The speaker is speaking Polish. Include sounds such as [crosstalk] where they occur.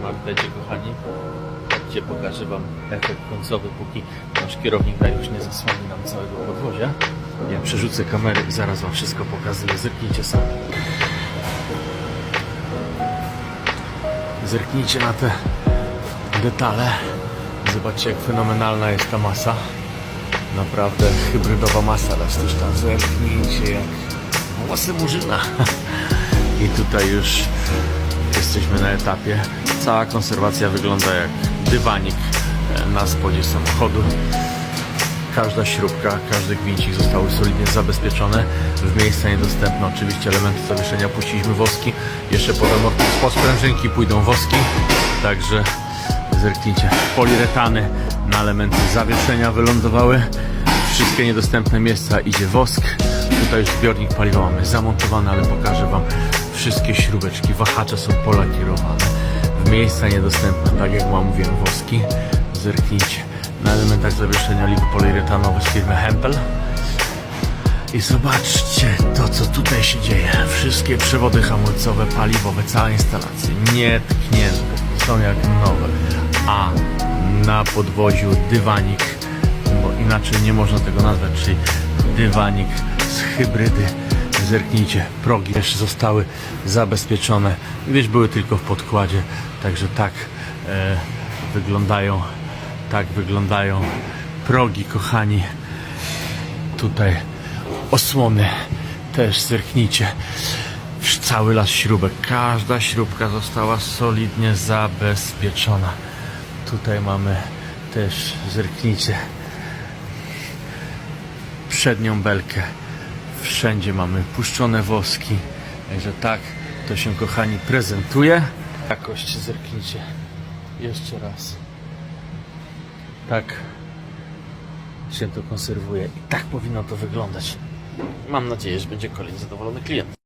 trzyma. Witajcie kochani. Chodźcie, pokażę Wam efekt końcowy, póki nasz kierownik już nie zasłoni nam całego podwozia. Ja przerzucę kamerę i zaraz Wam wszystko pokazuję. Zerknijcie sami. Zerknijcie na te detale. Zobaczcie, jak fenomenalna jest ta masa. Naprawdę hybrydowa masa elastyczna. Zerknijcie, jak włosy murzyna. [laughs] I tutaj już jesteśmy na etapie. Cała konserwacja wygląda jak dywanik e, na spodzie samochodu. Każda śrubka, każdy gwincik zostały solidnie zabezpieczone w miejsca niedostępne. Oczywiście elementy zawieszenia puściliśmy woski. Jeszcze amortyz po sprężynki pójdą woski. Także zerknijcie. Poliretany na elementy zawieszenia wylądowały. Wszystkie niedostępne miejsca idzie wosk. Tutaj już zbiornik paliwa mamy zamontowany, ale pokażę Wam wszystkie śrubeczki. Wahacze są polakierowane. Miejsca niedostępne, tak jak Wam mówiłem, woski. Zerknijcie na elementach zawieszenia lig poliuretanowy z firmy Hempel. I zobaczcie to, co tutaj się dzieje. Wszystkie przewody hamulcowe, paliwowe, cała instalacja nietknięte. Są jak nowe. A na podwoziu dywanik, bo inaczej nie można tego nazwać, czyli dywanik z hybrydy. Zerknijcie, progi też zostały zabezpieczone. Wiesz, były tylko w podkładzie, także tak e, wyglądają, tak wyglądają progi, kochani. Tutaj osłony też zerknijcie. Cały las śrubek. Każda śrubka została solidnie zabezpieczona. Tutaj mamy też zerknijcie przednią belkę wszędzie mamy puszczone woski także tak to się kochani prezentuje jakość zerknijcie jeszcze raz tak się to konserwuje i tak powinno to wyglądać. Mam nadzieję, że będzie kolejny zadowolony klient.